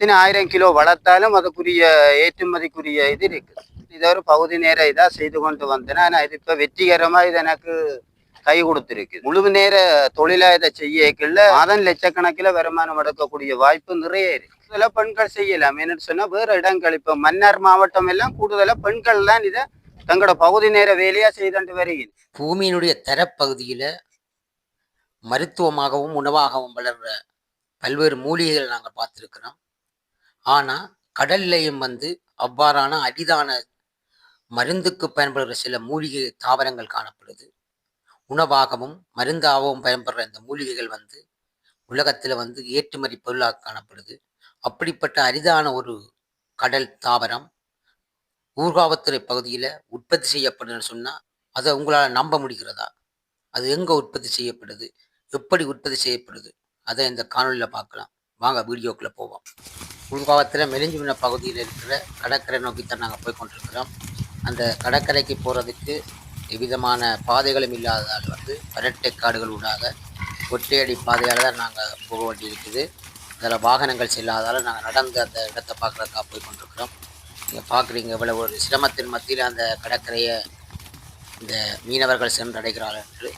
இத்தனை ஆயிரம் கிலோ வளர்த்தாலும் அதுக்குரிய ஏற்றுமதிக்குரிய இது இருக்கு இதை ஒரு பகுதி நேர இதா செய்து கொண்டு வந்தேன். ஆனால் இது இப்ப வெற்றிகரமா இது எனக்கு கை கொடுத்துருக்கு. முழு நேர தொழிலா இதை செய்யக்குள்ள மாதம் லட்சக்கணக்கில் வருமானம் எடுக்கக்கூடிய வாய்ப்பு நிறைய இருக்கு. இதில் பெண்கள் செய்யலாம். என்னன்னு சொன்னால் வேற இடங்கள். இப்ப மன்னார் மாவட்டம் எல்லாம் கூடுதலா பெண்கள் தான் இதை தங்களோட பகுதி நேர வேலையா செய்துட்டு வருகிறது பூமியினுடைய தரப்பகுதியில் மருத்துவமாகவும் உணவாகவும் வளர்ற பல்வேறு மூலிகைகள் நாங்கள் பார்த்துருக்குறோம். ஆனால் கடல்லையும் வந்து அவ்வாறான அரிதான மருந்துக்கு பயன்படுகிற சில மூலிகை தாவரங்கள் காணப்படுது. உணவாகவும் மருந்தாகவும் பயன்படுற இந்த மூலிகைகள் வந்து உலகத்தில் வந்து ஏற்றுமதி பொருளாக காணப்படுது. அப்படிப்பட்ட அரிதான ஒரு கடல் தாவரம் ஊர்காவத்துறை பகுதியில் உற்பத்தி செய்யப்படுதுன்னு சொன்னால் அதை உங்களால் நம்ப முடிகிறதா? அது எங்கே உற்பத்தி செய்யப்படுது? எப்படி உற்பத்தி செய்யப்படுது? அதை இந்த காணொலியில் பார்க்கலாம். வாங்க வீடியோக்குள்ளே போவோம். ஊர்காவத்தில் மெலிஞ்சுவின பகுதியில் இருக்கிற கடற்கரை நோக்கித்தான் நாங்கள் போய் கொண்டிருக்கிறோம். அந்த கடற்கரைக்கு போகிறதுக்கு எவ்விதமான பாதைகளும் இல்லாததால் வந்து பரட்டை காடுகள் ஊடாக ஒற்றையடி பாதையால் தான் நாங்கள் போக வேண்டியிருக்குது. அதில் வாகனங்கள் செல்லாததால் நாங்கள் நடந்து அந்த இடத்தை பார்க்குறதுக்காக போய் கொண்டிருக்கிறோம். நீங்கள் பார்க்குறீங்க இவ்வளோ ஒரு சிரமத்தின் மத்தியில் அந்த கடற்கரையை இந்த மீனவர்கள் சென்றடைகிறார்கள். என்று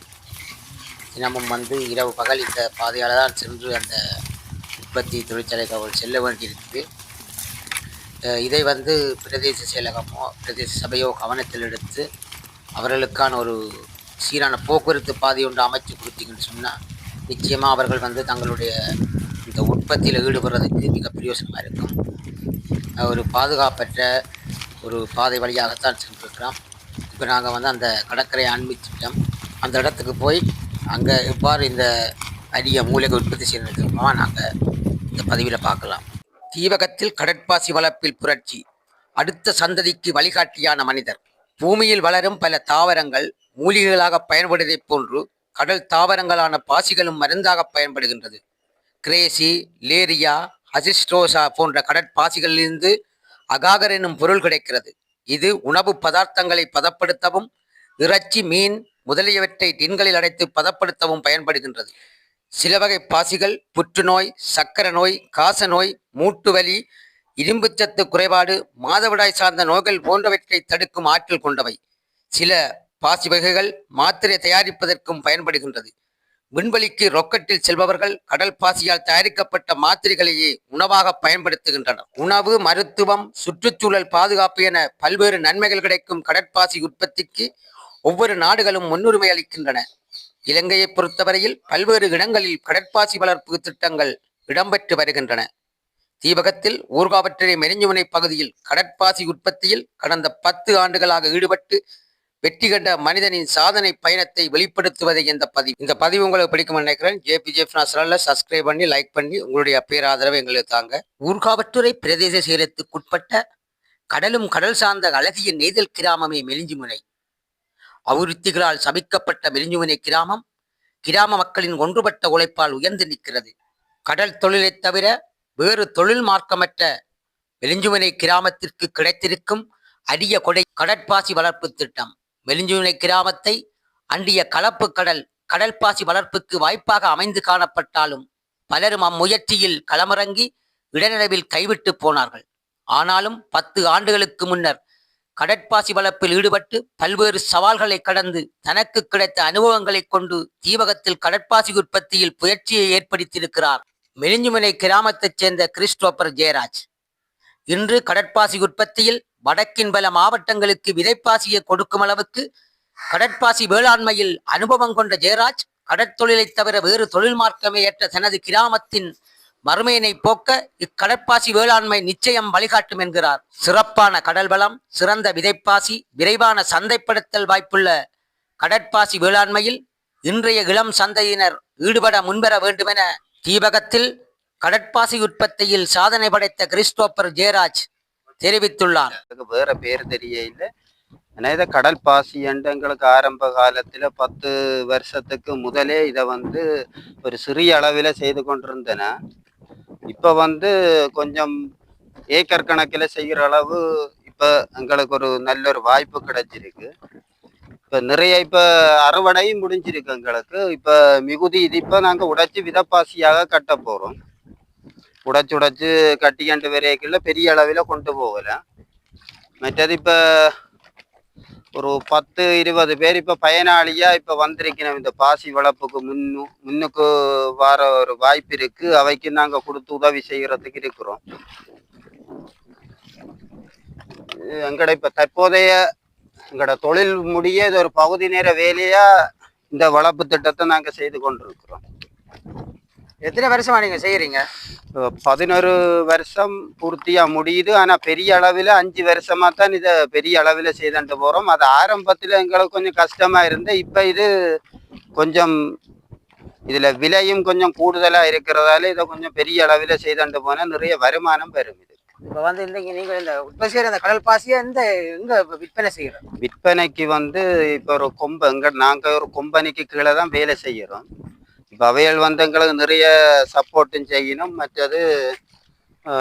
தினமும் வந்து இரவு பகல் இந்த பாதையால் தான் சென்று அந்த உற்பத்தி தொழிற்சாலைக்கு அவர்கள் செல்ல வேண்டியிருக்குது. இதை வந்து பிரதேச செயலகமோ பிரதேச சபையோ கவனத்தில் எடுத்து அவர்களுக்கான ஒரு சீரான போக்குவரத்து பாதை ஒன்று அமைச்சு கொடுத்தீங்கன்னு சொன்னால் நிச்சயமாக அவர்கள் வந்து தங்களுடைய இந்த உற்பத்தியில் ஈடுபடுறதுக்கு மிக பிரயோசனமாக இருக்கும். ஒரு பாதுகாப்பற்ற ஒரு பாதை வழியாகத்தான் சென்றிருக்கிறோம். இப்போ நாங்கள் வந்து அந்த கடற்கரையை அனுமதிச்சிட்டோம் அந்த இடத்துக்கு போய் அங்கே எவ்வாறு இந்த அரிய மூலிகை உற்பத்தி செய்யணுமா நாங்கள் இந்த பதிவில் பார்க்கலாம். தீவகத்தில் கடற்பாசி வளர்ப்பில் புரட்சி. அடுத்த சந்ததிக்கு வழிகாட்டியான மனிதர். பூமியில் வளரும் பல தாவரங்கள் மூலிகைகளாக பயன்படுவதைப் போன்று கடல் தாவரங்களான பாசிகளும் மருந்தாக பயன்படுகின்றது. கிரேசி லேரியா அசிஸ்ட்ரோசா போன்ற கடற்பாசிகளிலிருந்து அகாகர் எனும் பொருள் கிடைக்கிறது. இது உணவு பதார்த்தங்களை பதப்படுத்தவும் இறைச்சி மீன் முதலியவற்றை டின்களில் அடைத்து பதப்படுத்தவும் பயன்படுகின்றது. சில வகை பாசிகள் புற்றுநோய் சக்கர நோய் காசநோய் மூட்டுவலி மூட்டு வலி இரும்புச்சத்து குறைபாடு மாதவிடாய் சார்ந்த நோய்கள் போன்றவற்றை தடுக்கும் ஆற்றல் கொண்டவை. சில பாசி வகைகள் மாத்திரை தயாரிப்பதற்கும் பயன்படுகின்றது. விண்வெளிக்கு ரொக்கெட்டில் செல்பவர்கள் கடல் பாசியால் தயாரிக்கப்பட்ட மாத்திரைகளையே உணவாக பயன்படுத்துகின்றனர். உணவு மருத்துவம் சுற்றுச்சூழல் பாதுகாப்பு என பல்வேறு நன்மைகள் கிடைக்கும் கடற்பாசி உற்பத்திக்கு ஒவ்வொரு நாடுகளும் முன்னுரிமை அளிக்கின்றன. இலங்கையை பொறுத்தவரையில் பல்வேறு இடங்களில் கடற்பாசி வளர்ப்பு திட்டங்கள் இடம்பெற்று வருகின்றன. தீபகத்தில் ஊர்காவற்றரை மெரிஞ்சுமனை பகுதியில் கடற்பாசி உற்பத்தியில் கடந்த பத்து ஆண்டுகளாக ஈடுபட்டு வெற்றி கண்ட மனிதனின் சாதனை பயணத்தை வெளிப்படுத்துவதை இந்த பதிவு. இந்த பதிவு உங்களுக்கு பிடிக்கும் நினைக்கிறேன். ஜேபி ஜெஃப்னாஸ்ல சப்ஸ்கிரைப் பண்ணி லைக் பண்ணி உங்களுடைய பேராதரவை எங்களுக்கு தாங்க. ஊர்காவற்றுறை பிரதேச செயலத்துக்குட்பட்ட கடலும் கடல் சார்ந்த அழகிய நெய்தல் கிராமமே மெலிஞ்சுமுனை அபிவிருத்திகளால் சபிக்கப்பட்ட மெலிஞ்சுமுனை கிராமம் கிராம மக்களின் ஒன்றுபட்ட உழைப்பால் உயர்ந்து நிற்கிறது. கடல் தொழிலைத் தவிர வேறு தொழில் மார்க்கமற்ற மெலிஞ்சுமனை கிராமத்திற்கு கிடைத்திருக்கும் அரிய கொடை கடற்பாசி வளர்ப்பு திட்டம். மெலிஞ்சுமனை கிராமத்தை அண்டிய கலப்பு கடல் கடல்பாசி வளர்ப்புக்கு வாய்ப்பாக அமைந்து காணப்பட்டாலும் பலரும் அம்முயற்சியில் களமிறங்கி இடநிலவில் கைவிட்டு போனார்கள். ஆனாலும் பத்து ஆண்டுகளுக்கு முன்னர் கடற்பாசி வளர்ப்பில் ஈடுபட்டு பல்வேறு சவால்களை கடந்து தனக்கு கிடைத்த அனுபவங்களைக் கொண்டு தீவகத்தில் கடற்பாசி உற்பத்தியில் புயற்சியை ஏற்படுத்தியிருக்கிறார். மெலிஞ்சுமலை கிராமத்தைச் சேர்ந்த கிறிஸ்டோபர் ஜெயராஜ். இன்று கடற்பாசி உற்பத்தியில் வடக்கின் பல மாவட்டங்களுக்கு விதைப்பாசியை கொடுக்கும் அளவுக்கு கடற்பாசி வேளாண்மையில் அனுபவம் கொண்ட ஜெயராஜ் கடற்தொழிலைத் தவிர வேறு தொழில் மார்க்கமே ஏற்ற தனது கிராமத்தின் மறுமையினை போக்க இக்கடற்பாசி வேளாண்மை நிச்சயம் வழிகாட்டும் என்கிறார். சிறப்பான கடல் வளம் சிறந்த விதைப்பாசி விரைவான சந்தைப்படுத்தல் வாய்ப்புள்ள கடற்பாசி வேளாண்மையில் இன்றைய இளம் சந்தையினர் ஈடுபட முன்வர வேண்டுமென தீபகத்தில் கடற்பாசி உற்பத்தியில் சாதனை படைத்த கிறிஸ்டோபர் ஜெயராஜ் தெரிவித்துள்ளார். வேற பேர் தெரிய இல்லை. ஏன்னா இதை கடல் பாசி என்று எங்களுக்கு ஆரம்ப காலத்துல பத்து வருஷத்துக்கு முதலே இதை வந்து ஒரு சிறிய அளவில் செய்து கொண்டிருந்தன. இப்போ வந்து கொஞ்சம் ஏக்கர் கணக்கில் செய்கிற அளவு இப்போ எங்களுக்கு ஒரு நல்ல ஒரு வாய்ப்பு கிடைச்சிருக்கு. இப்போ நிறைய இப்போ அறுவடையும் முடிஞ்சிருக்கு எங்களுக்கு. இப்போ மிகுதி இது இப்போ நாங்கள் உடைச்சி விதப்பாசியாக கட்ட போகிறோம் உடைச்சு உடைச்சு கட்டிக்கண்டு வரைக்குள்ள பெரிய அளவில் கொண்டு போகலை. மற்றது இப்போ ஒரு பத்து இருபது பேர் இப்போ பயனாளியாக இப்போ வந்திருக்கணும். இந்த பாசி வளர்ப்புக்கு முன்னு முன்னுக்கு வர ஒரு வாய்ப்பு இருக்குது அவைக்கு நாங்கள் கொடுத்து உதவி செய்கிறதுக்கு இருக்கிறோம். எங்கட இப்போ தற்போதைய எங்களோட தொழில் முடிய இது ஒரு பகுதி நேர வேலையாக இந்த வளர்ப்பு திட்டத்தை நாங்கள் செய்து கொண்டிருக்கிறோம். எத்தனை வருஷமா நீங்க செய்யறீங்க? இப்போ பதினொரு வருஷம் பூர்த்தியா முடியுது. ஆனா பெரிய அளவில் அஞ்சு வருஷமா தான் இதை பெரிய அளவில் செய்துட்டு போறோம். அது ஆரம்பத்தில் எங்களுக்கு கொஞ்சம் கஷ்டமா இருந்து இப்போ இது கொஞ்சம் இதுல விலையும் கொஞ்சம் கூடுதலா இருக்கிறதால இதை கொஞ்சம் பெரிய அளவில் செய்துட்டு போனா நிறைய வருமானம் பெறும் இது. இப்ப வந்து இன்னைக்கு நீங்க இந்த உற்பத்தி செய்யற இந்த கடல் பாசியை இந்த எங்க விற்பனை செய்யறோம்? விற்பனைக்கு வந்து இப்போ ஒரு கொம்ப எங்க நாங்க ஒரு கொம்பனிக்கு கீழே தான் வேலை செய்யறோம். இப்போ அவைகள் வந்து எங்களுக்கு நிறைய சப்போர்ட்டும் செய்யணும் மற்றது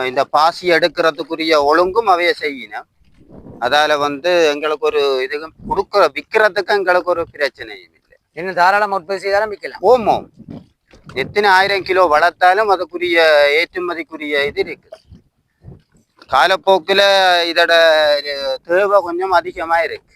இந்த பாசி எடுக்கிறதுக்குரிய ஒழுங்கும் அவைய செய்யணும் அதால வந்து எங்களுக்கு ஒரு இது கொடுக்குற விற்கிறதுக்கு எங்களுக்கு ஒரு பிரச்சனையும் இல்லை. இன்னும் தாராளமா உற்பத்தி செய்தாலும் விற்கலாம் ஓமம் எத்தனை ஆயிரம் கிலோ வளர்த்தாலும் அதுக்குரிய ஏற்றுமதிக்குரிய இது இருக்கு. காலப்போக்கில் இதோட தேவை கொஞ்சம் அதிகமா இருக்கு.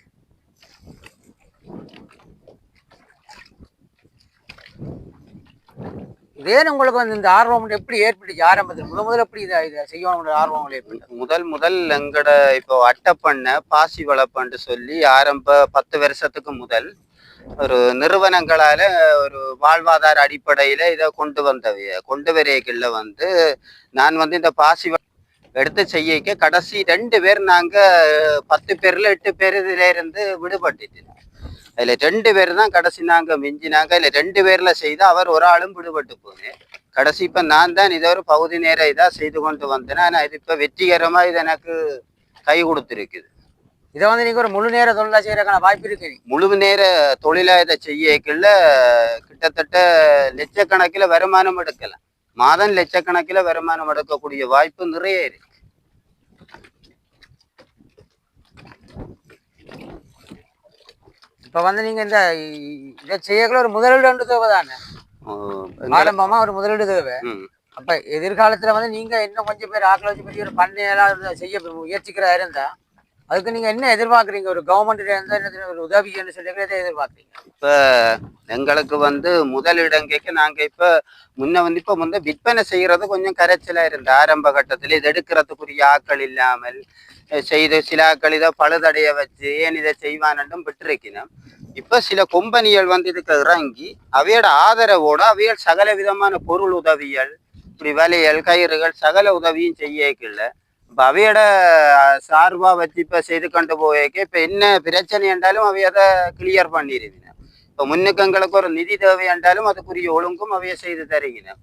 இதே உங்களுக்கு வந்து இந்த ஆர்வம் எப்படி ஏற்பட்டுச்சு? ஆரம்பத்தில் முத முதல்ல எப்படி இதை இதை செய்யணும் ஆர்வம் ஏற்பட்டு முதல் முதல் எங்கட இப்போ பண்ண பாசி வளர்ப்பன்னு சொல்லி ஆரம்ப பத்து வருஷத்துக்கு முதல் ஒரு நிறுவனங்களால ஒரு வாழ்வாதார அடிப்படையில இதை கொண்டு வந்தவைய கொண்டு வரையக்குள்ள வந்து நான் வந்து இந்த பாசி எடுத்து செய்யக்க கடைசி ரெண்டு பேர் நாங்க பத்து பேர்ல எட்டு பேர் இதுல இருந்து விடுபட்டுட்டு அதுல ரெண்டு பேர் தான் கடைசி நாங்க மிஞ்சினாங்க. இல்ல ரெண்டு பேர்ல செய்து அவர் ஒரு ஆளும் விடுபட்டு போனேன். கடைசி இப்ப நான் தான் இதை ஒரு பகுதி நேர இதா செய்து கொண்டு வந்தேன். ஆனா இது இப்ப வெற்றிகரமா இது எனக்கு கை கொடுத்துருக்குது. இதை வந்து நீங்க ஒரு முழு நேர தொழிலா செய்யறதுக்கான வாய்ப்பு இருக்கு. முழு நேர தொழிலா இதை செய்யக்குள்ள கிட்டத்தட்ட லட்சக்கணக்கில் வருமானம் எடுக்கலாம். மாதம் லட்சக்கணக்கில் வருமானம் எடுக்கக்கூடிய வாய்ப்பு நிறைய இருக்கு. இப்ப வந்து நீங்க இந்த இதை செய்யக்குள்ள ஒரு முதலீடு தேவை தானே ஆஹ் எங்க- ஆரம்பமா ஒரு முதலீடு தேவை. அப்ப எதிர்காலத்துல வந்து நீங்க இன்னும் கொஞ்சம் பேர் ஆக்களை வச்சு பெரிய ஒரு பண்ணையெல்லாம் செய்ய முயற்சிக்கிறதா இருந்தா அதுக்கு நீங்க என்ன எதிர்பார்க்குறீங்க? ஒரு கவர்மெண்ட் இருந்தா ஒரு உதவின்னு சொல்லி எதை எதிர்பார்க்குறீங்க? இப்ப எங்களுக்கு வந்து முதலிடம் கேட்க நாங்க இப்ப முன்ன வந்து இப்ப வந்து விற்பனை செய்யறது கொஞ்சம் கரைச்சலா இருந்த ஆரம்ப கட்டத்துல இது எடுக்கிறதுக்குரிய ஆக்கள் இல்லாமல் செய்து சில ஆக்கள் இதை பழுதடைய வச்சு ஏன் இதை செய்வானும் விட்டுருக்கினோம். இப்ப சில கொம்பனிகள் வந்து இதுக்கு இறங்கி அவையோட ஆதரவோட அவைகள் சகல விதமான பொருள் உதவிகள் இப்படி வலையல் கயிறுகள் சகல உதவியும் செய்யக்கில்லை. இப்ப அவையோட சார்பா வச்சு இப்ப செய்து கொண்டு போயக்க இப்ப என்ன பிரச்சனை என்றாலும் அவைய அதை கிளியர் பண்ணிடுவின இப்ப முன்னுக்கு எங்களுக்கு ஒரு நிதி தேவை என்றாலும் அதுக்குரிய ஒழுங்கும் அவைய செய்து தருகின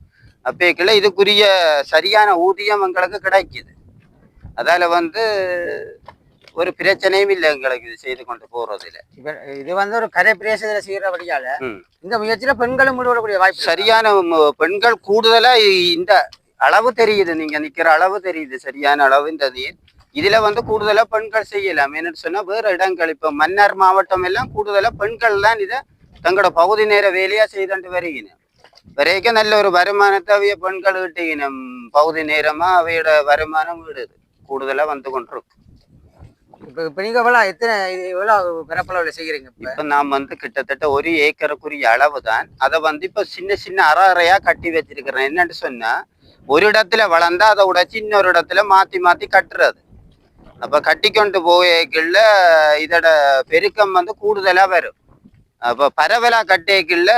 அப்பேக்கில் இதுக்குரிய சரியான ஊதியம் எங்களுக்கு கிடைக்குது அதால வந்து ஒரு பிரச்சனையும் இல்லை எங்களுக்கு இது செய்து கொண்டு போறதுல இது வந்து ஒரு கரை பிரேசத்துல செய்யறபடியால. இந்த முயற்சியில பெண்களும் ஈடுபடக்கூடிய வாய்ப்பு? சரியான பெண்கள் கூடுதலா இந்த அளவு தெரியுது நீங்க நிக்கிற அளவு தெரியுது சரியான அளவு இந்த நீர் இதுல வந்து கூடுதலா பெண்கள் செய்யலாம். என்னன்னு சொன்னா வேற இடங்கள் இப்ப மன்னார் மாவட்டம் எல்லாம் கூடுதலா பெண்கள் தான் இதை தங்களோட பகுதி நேர வேலையா செய்துட்டு வருகின. வரைக்கும் நல்ல ஒரு வருமானத்தை அவைய பெண்கள் கிட்டிக்கணும் பகுதி நேரமா அவையோட வருமானம் விடுது கூடுதலா வந்து கொண்டிருக்கு இப்ப இப்ப நீங்க எவ்வளவு எத்தனை இது எவ்வளவு பரப்பளவுல இப்ப? நாம் வந்து கிட்டத்தட்ட ஒரு ஏக்கருக்குரிய அளவு தான் அதை வந்து இப்ப சின்ன சின்ன அரை அறையா கட்டி வச்சிருக்கிறேன். என்னன்னு சொன்னா ஒரு இடத்துல வளர்ந்தா அதை உடைச்சு இன்னொரு இடத்துல மாத்தி மாத்தி கட்டுறது அப்ப கட்டி கொண்டு போயக்குள்ள இதோட பெருக்கம் வந்து கூடுதலா வரும் அப்ப பரவலா கட்டேக்குள்ள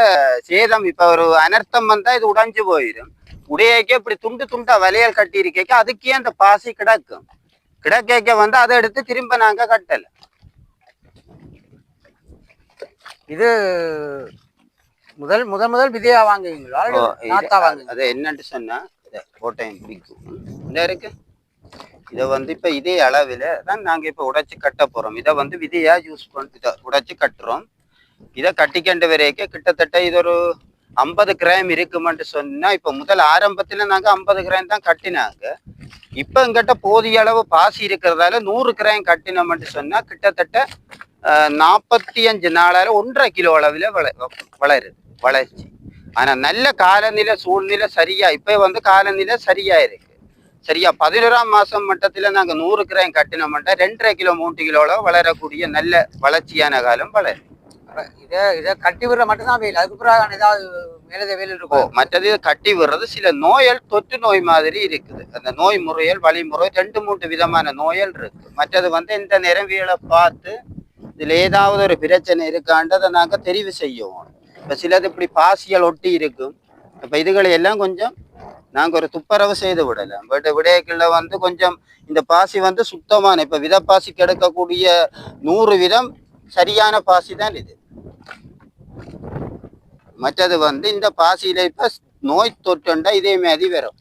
சேதம் இப்ப ஒரு அனர்த்தம் வந்தா இது உடைஞ்சு போயிடும் உடையக்க இப்படி துண்டு துண்டா வளையல் கட்டி இருக்கேக்க அதுக்கே அந்த பாசி கிடக்கும் கிடக்கேக்க வந்து அதை எடுத்து திரும்ப நாங்க கட்டல இது முதல் முதல் முதல் விதையா வாங்குவீங்களா அது என்னன்னு சொன்னா இத கோட்டையம் பிடிக்கும் இருக்கு. இதை வந்து இப்போ இதே அளவில் தான் நாங்க இப்ப உடைச்சு கட்ட போறோம். இதை வந்து விதையாக யூஸ் பண்ணி இதை உடைச்சு கட்டுறோம். இதை கட்டிக்கண்டு வரைக்கும் கிட்டத்தட்ட இது ஒரு ஐம்பது கிராம் இருக்குமென்ட்டு சொன்னா இப்ப முதல் ஆரம்பத்துல நாங்க ஐம்பது கிராம் தான் கட்டினாங்க. இப்ப எங்கிட்ட போதிய அளவு பாசி இருக்கிறதால நூறு கிராம் கட்டினோம்னு சொன்னா கிட்டத்தட்ட நாற்பத்தி அஞ்சு நாளால ஒன்றரை கிலோ அளவில் வள வளருது வளர்ச்சி. ஆனா நல்ல காலநிலை சூழ்நிலை சரியா இப்ப வந்து காலநிலை சரியா இருக்கு. சரியா பதினோராம் மாசம் மட்டத்துல நாங்க நூறு கிராம் கட்டின மட்டம் ரெண்டரை கிலோ மூன்று கிலோல வளரக்கூடிய நல்ல வளர்ச்சியான காலம் வளரும். இதை இதை கட்டி விடுற மட்டும்தான் வெயில் அதுக்கு பிறகு ஏதாவது மேலத வெயில் இருக்கும் மற்றது கட்டி விடுறது சில நோயல் தொற்று நோய் மாதிரி இருக்குது. அந்த நோய் முறையல் வழிமுறை ரெண்டு மூன்று விதமான நோயல் இருக்கு. மற்றது வந்து இந்த நிறவியலை பார்த்து இதுல ஏதாவது ஒரு பிரச்சனை இருக்கான்றதை நாங்க தெரிவு செய்வோம் இப்போ சிலது இப்படி பாசியல் ஒட்டி இருக்கும். இப்போ இதுகளை எல்லாம் கொஞ்சம் நாங்கள் ஒரு துப்புரவு செய்து விடலாம். பட் விடயக்கில் வந்து கொஞ்சம் இந்த பாசி வந்து சுத்தமான இப்போ வித பாசி கெடுக்கக்கூடிய நூறு விதம் சரியான பாசி தான் இது. மற்றது வந்து இந்த பாசியில இப்போ நோய் தொற்றுண்டா இதே மாதிரி வரும்.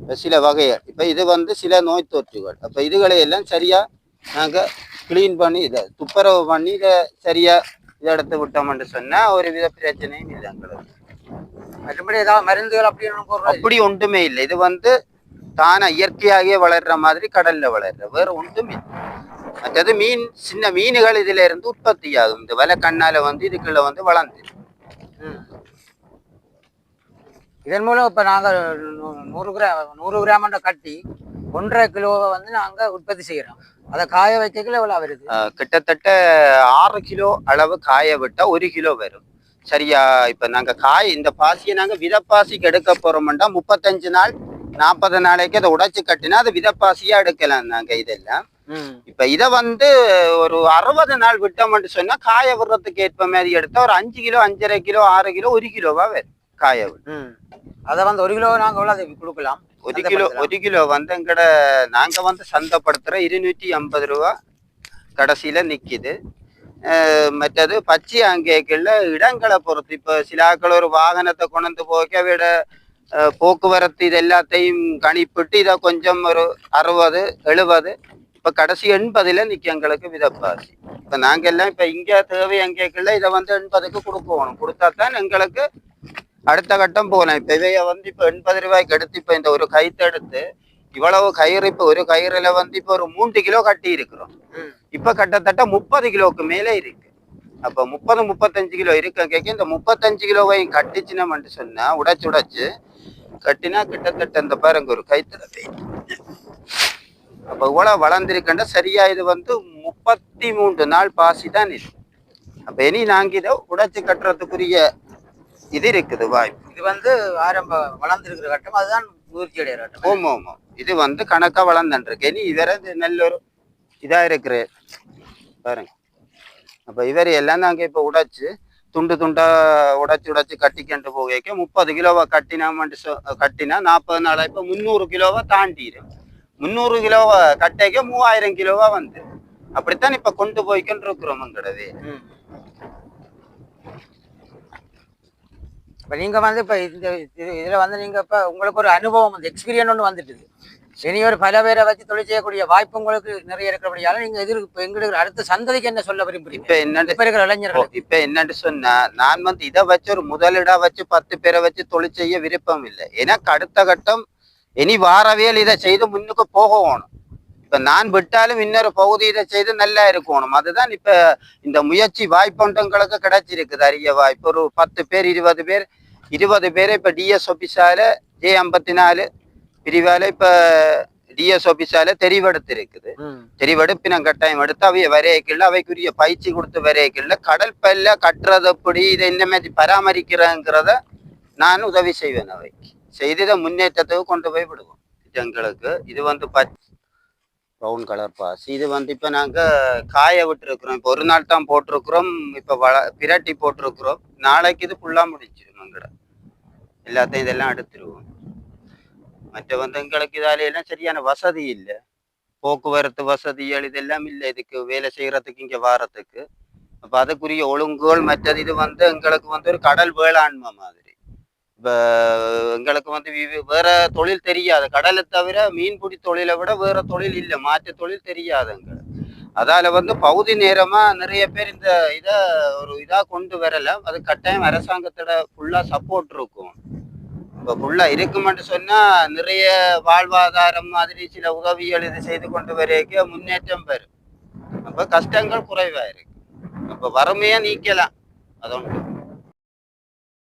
இப்போ சில வகைகள் இப்போ இது வந்து சில நோய் தொற்றுகள். அப்போ இதுகளை எல்லாம் சரியாக நாங்கள் க்ளீன் பண்ணி இதை துப்புரவு பண்ணி இதை சரியாக இதை எடுத்து விட்டோம்னு சொன்னா ஒரு வித பிரச்சனையும் இல்லை எங்களுக்கு மற்றபடி ஏதாவது மருந்துகள் அப்படின்னு அப்படி ஒன்றுமே இல்லை. இது வந்து தானா இயற்கையாகவே வளர்ற மாதிரி கடல்ல வளர்ற வேற ஒன்றுமே இல்லை. மற்றது மீன் சின்ன மீன்கள் இதுல இருந்து உற்பத்தி ஆகும். இந்த வலை கண்ணால வந்து இதுக்குள்ள வந்து வளர்ந்து. இதன் மூலம் இப்ப நாங்க நூறு கிராம் நூறு கிராம் கட்டி ஒன்றரை கிலோவை வந்து நாங்க உற்பத்தி செய்யறோம். அதை காய வைக்கல எவ்வளவு வருது கிட்டத்தட்ட ஆறு கிலோ அளவு காய விட்டா ஒரு கிலோ வரும். சரியா? இப்ப நாங்க காய் இந்த பாசியை நாங்க விதப்பாசிக்கு எடுக்க போறோம்னா முப்பத்தஞ்சு நாள் நாற்பது நாளைக்கு அதை உடைச்சு கட்டினா அது விதப்பாசியா எடுக்கலாம் நாங்க இதெல்லாம். இப்ப இதை வந்து ஒரு அறுபது நாள் விட்டோம்னு சொன்னா காய விடுறதுக்கு ஏற்ப மாதிரி எடுத்தா ஒரு அஞ்சு கிலோ அஞ்சரை கிலோ ஆறு கிலோ ஒரு கிலோவா வரும் காய விட்டு ம். அதை வந்து ஒரு கிலோ நாங்க எவ்வளவு கொடுக்கலாம்? ஒரு கிலோ. ஒரு கிலோ வந்து எங்கட நாங்க வந்து சந்தைப்படுத்துற இருநூற்றி ஐம்பது ரூபா கடைசியில நிக்குது. மற்றது பச்சை அங்கேக்குள்ள இடங்களை பொறுத்து. இப்ப சில ஆட்கள் ஒரு வாகனத்தை கொண்டு போக்க விட போக்குவரத்து இது எல்லாத்தையும் கணிப்பிட்டு இதை கொஞ்சம் ஒரு அறுபது எழுபது இப்ப கடைசி எண்பதுல நிக்க எங்களுக்கு விதப்பாசி. இப்ப நாங்க எல்லாம் இப்ப இங்க தேவை அங்கேக்குள்ள இதை வந்து எண்பதுக்கு கொடுக்கணும். கொடுத்தா தான் எங்களுக்கு அடுத்த கட்டம் போகலாம். இப்ப இவைய வந்து இப்ப எண்பது ரூபாய்க்கு எடுத்து இப்ப இந்த ஒரு கயிற்று எடுத்து இவ்வளவு கயிறு இப்ப ஒரு கயிறுல வந்து இப்ப ஒரு மூன்று கிலோ கட்டி இருக்கிறோம். இப்ப கிட்டத்தட்ட முப்பது கிலோவுக்கு மேலே இருக்கு. அப்ப முப்பது முப்பத்தஞ்சு கிலோ இருக்க. கேட்க இந்த முப்பத்தஞ்சு கிலோவையும் கட்டிச்சுனோம்னு சொன்னா உடைச்சு உடைச்சு கட்டினா கிட்டத்தட்ட இந்த பாருங்க ஒரு கைத்துல. அப்ப இவ்வளவு வளர்ந்திருக்கேன்டா சரியா இது வந்து முப்பத்தி மூன்று நாள் பாசி தான் இது. அப்ப இனி நாங்க இதை உடைச்சு கட்டுறதுக்குரிய இது இருக்குது வாய்ப்பு. இது வந்து ஆரம்ப வளர்ந்துருக்கிற கட்டம் அதுதான் முதிர்ச்சி அடைகிற கட்டம். ஓம் ஓம் ஓம். இது வந்து கணக்கா வளர்ந்துருக்கு இனி இவர நல்ல ஒரு இதா இருக்கு பாருங்க. அப்ப இவர் எல்லாம் நாங்க இப்ப உடைச்சு துண்டு துண்டா உடைச்சு உடைச்சு கட்டிக்கிட்டு போக முப்பது கிலோவா கட்டினாமட்டு சொ- கட்டினா நாற்பது நாளா இப்ப முந்நூறு கிலோவா தாண்டிடும் முந்நூறு கிலோவா கட்டைக்க மூவாயிரம் கிலோவா வந்து. அப்படித்தான் இப்ப கொண்டு போய்க்கிட்டு இருக்கிறோம் இப்ப நீங்க வந்து இப்ப இந்த இது- இதுல வந்து நீங்க இப்ப உங்களுக்கு ஒரு அனுபவம் வந்து எக்ஸ்பீரியன் ஒன்று வந்துட்டுது. இனி ஒரு பல பேரை வச்சு தொழில் செய்யக்கூடிய வாய்ப்பு உங்களுக்கு நிறைய இருக்கிறபடியால நீங்க எதிர் எங்களுக்கு அடுத்த சந்ததிக்கு என்ன சொல்ல விரும்புறீங்க? இப்ப என்ன இப்ப இருக்கிற இளைஞர்கள். இப்ப என்னன்னு சொன்னா நான் வந்து இதை வச்சு ஒரு முதலிடா வச்சு பத்து பேரை வச்சு தொழில் செய்ய விருப்பம் இல்லை. எனக்கு அடுத்த கட்டம் இனி வாரவியல் இதை செய்து முன்னுக்கு போகணும். இப்ப நான் விட்டாலும் இன்னொரு பகுதி இதை செய்து நல்லா இருக்கணும். அதுதான் இப்ப இந்த முயற்சி வாய்ப்புண்டங்களுக்கு கிடைச்சிருக்குது. அரிய வாய்ப்பு. ஒரு பத்து பேர் இருபது பேர் இருபது பேரை இப்ப டிஎஸ் ஆபீஸால ஜே ஐம்பத்தி நாலு பிரிவால இப்ப டிஎஸ் ஆபீஸால தெரிவெடுத்திருக்குது. ம். தெரிவெடுப்பினம் கட்டாயம் எடுத்து அவைய வரையக்கில்ல அவைக்குரிய பயிற்சி கொடுத்து வரையக்கில்ல கடல் பல்ல கட்டுறது எப்படி இதை இந்த மாதிரி பராமரிக்கிறேங்கிறத நான் உதவி செய்வேன் அவைக்கு. செய்து இதை முன்னேற்றத்துக்கு கொண்டு போய் விடுவோம். எங்களுக்கு இது வந்து பச் ப்ரௌன் கலர் பாஸ் இது வந்து இப்போ நாங்கள் காய விட்டுருக்குறோம். இப்போ ஒரு நாள் தான் போட்டிருக்கிறோம். இப்போ வள பிரட்டி போட்டிருக்கிறோம். நாளைக்கு இது ஃபுல்லாக முடிச்சிடும் எங்கட எல்லாத்தையும் இதெல்லாம் எடுத்துருவோம் மற்ற வந்து எங்களுக்கு இதால எல்லாம் சரியான வசதி இல்லை. போக்குவரத்து வசதிகள் இதெல்லாம் இல்லை. இதுக்கு வேலை செய்யறதுக்கு இங்க வாரத்துக்கு. அப்ப அதுக்குரிய ஒழுங்குகள் மற்றது இது வந்து எங்களுக்கு வந்து ஒரு கடல் வேளாண்மை மாதிரி. இப்ப எங்களுக்கு வந்து வேற தொழில் தெரியாது. கடலை தவிர மீன்பிடி தொழிலை விட வேற தொழில் இல்லை. மாற்று தொழில் தெரியாது எங்களுக்கு. அதால வந்து பகுதி நேரமா நிறைய பேர் இந்த இத ஒரு இதா கொண்டு வரல. அது கட்டாயம் அரசாங்கத்தோட ஃபுல்லா சப்போர்ட் இருக்கும். இப்போ ஃபுல்லா இருக்குமென்று சொன்னா நிறைய வாழ்வாதாரம் மாதிரி சில உதவிகள் இது செய்து கொண்டு வரைக்க முன்னேற்றம் பெறும். அப்ப கஷ்டங்கள் குறைவா இருக்கு. அப்ப வறுமையா நீக்கலாம். அது